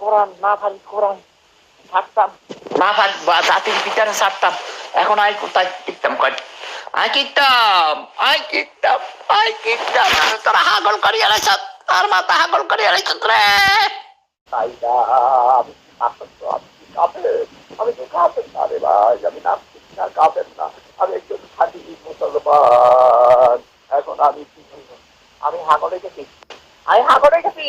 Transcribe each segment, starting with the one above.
কোরআন না পারি কোরআন থাকতাম না জাতির পিতারে ছাড়তাম। এখন আই কোথায়? কয়? আই আই আই তোরা হাগল করি আর মাথা হাগল করি রে তাই আমি তো আমি তো কাফের না রে ভাই আমি না না। আমি একজন খাঁটি মুসলমান। এখন আমি? আমি হাগলে গেছি। আমি হাগলে গেছি।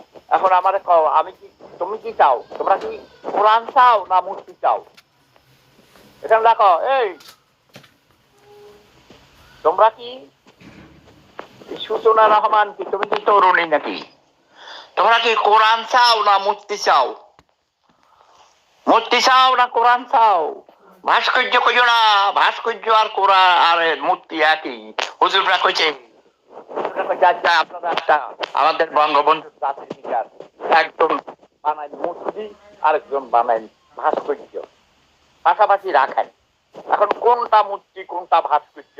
এখন আমারে আমি কি, তুমি কি চাও? তোমরা কি কোরআন চাও না মূর্তি চাও? এখানে দেখো এই, তোমরা কি সূচনা রহমান কি, তুমি কি তরুণী নাকি? তোমরা কি কোরআন চাও না মূর্তি চাও? মূর্তি চাও না কোরআন চাও? ভাস্কর্য কইও না, ভাস্কর্য আর কোরআন আর মূর্তি একই। হুজুররা কইছে আমাদের জাতির বিচার। একজন বানায় আরেকজন বানায় ভাস্কর্য। পাশাপাশি রাখেন এখন কোনটা মূর্তি কোনটা ভাস্কর্য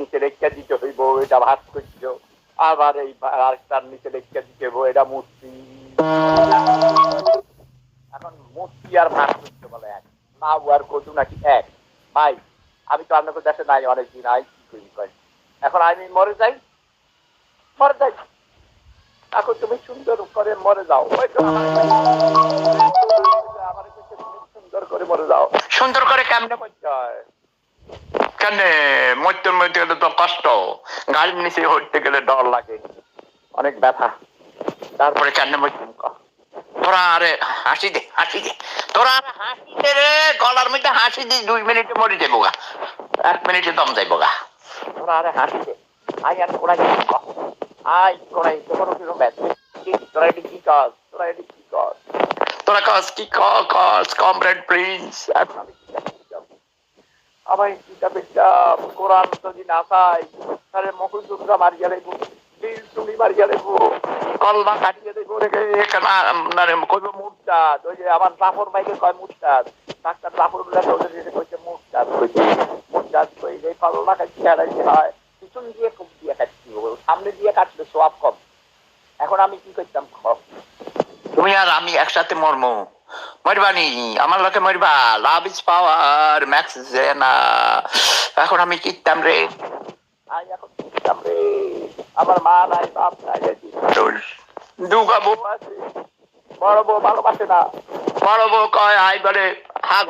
নিচে রেখে দিতে হইব এটা ভাস্কর্য? আবার এই আরেকটার নিচে রেখে দিতে হইব এটা মূর্তি এখন মূর্তি আর ভাস্কর্য বলে এক। আর কচু নাকি এক। ভাই, আমি তো আপনাকে দেশে নাই, অনেকদিন আই কি করি এখন আমি মরে যাই। মরে যাই। এখন তুমি সুন্দর করে মরে যাও। সুন্দর করে মরে যাও। সুন্দর করে কেমনে করতে হয়? কেমনে? মরতে মরতে গেলে তো কষ্ট। গাড়ির নিচে হইতে গেলে ডর লাগে। অনেক ব্যথা। তারপরে কেমনে মরতে তোরা আরে হাসি দে হাসি দে। তোরা আরে হাসি দে রে। গলার মধ্যে হাসি দি দুই মিনিটে মরে যাব গা। এক মিনিটে দম যাইবো গা। কি কাজ? তোরা এটি কি কাজ? তোরা কাজ কি কাজ? Comrade Prince. আমি কি কাজ আমার কিতাবে যাব কোরআন যদি না পাই তাহলে মকুলদুর্গা মারিয়া দেবো দিল তুমি মারিয়া দেবো কলমা কাটিয়ে দেবো রেখে কইব মুরতাদ। ওই যে আমার জাফর ভাইকে কয় মুরতাদ। ডাক্তার জাফর এসে কইছে মুরতাদ কইছে। মুরতাদ কই যে কলমা কাটিয়ে হারাইতে হয় পিছন দিয়ে খুব দিয়ে কাটছি সামনে দিয়ে কাটলে সোয়াব কম। এখন আমি কি করতাম তুমি আর আমি একসাথে মরম। মরবানি আমার লোকে মরবা লাভ ইজ পাওয়ার ম্যাক্স জেনা এখন আমি কিতাম রে। আই এখন কিতাম রে। আমার মা নাই বাপ নাই দুগা বউ। আছে। বড় বউ ভালোবাসে না। বড় বউ কয় আই বলে হাগ।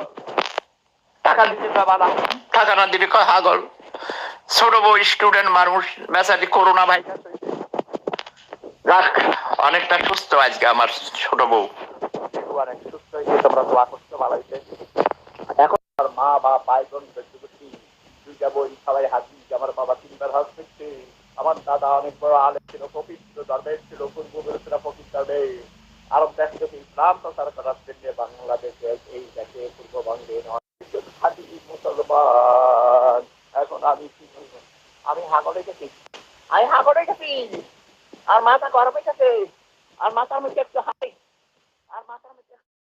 টাকা দিতে পারবা না। টাকা না দিলে কয় হাগল ছোট বউ স্টুডেন্ট মানুষ মেসাটি করোনা হয়েছে রাখ অনেকটা সুস্থ আজকে আমার ছোট বউ। অনেক সুস্থ হয়েছে তোমরা দোয়া করতে ভালো হয়েছে। এখন আমার মা বা ভাই বোন করছি দুইটা বই সবাই হাত আমার বাবা তিনবার হাত দিচ্ছে আমার দাদা অনেক বড় ছিল পবিত্র ধর্মের ছিল পবিত্র ধর্মের আরব দেশ থেকে ইসলাম প্রচার করার জন্য বাংলাদেশে এই দেশে পূর্ববঙ্গে মুসলমান এখন আমি কি করব? আমি হাগড়ে গেছি আমি হাগড়ে গেছি আর মাথা গরমে গেছে। আর মাথার মধ্যে একটু হাই। আর মাথার মধ্যে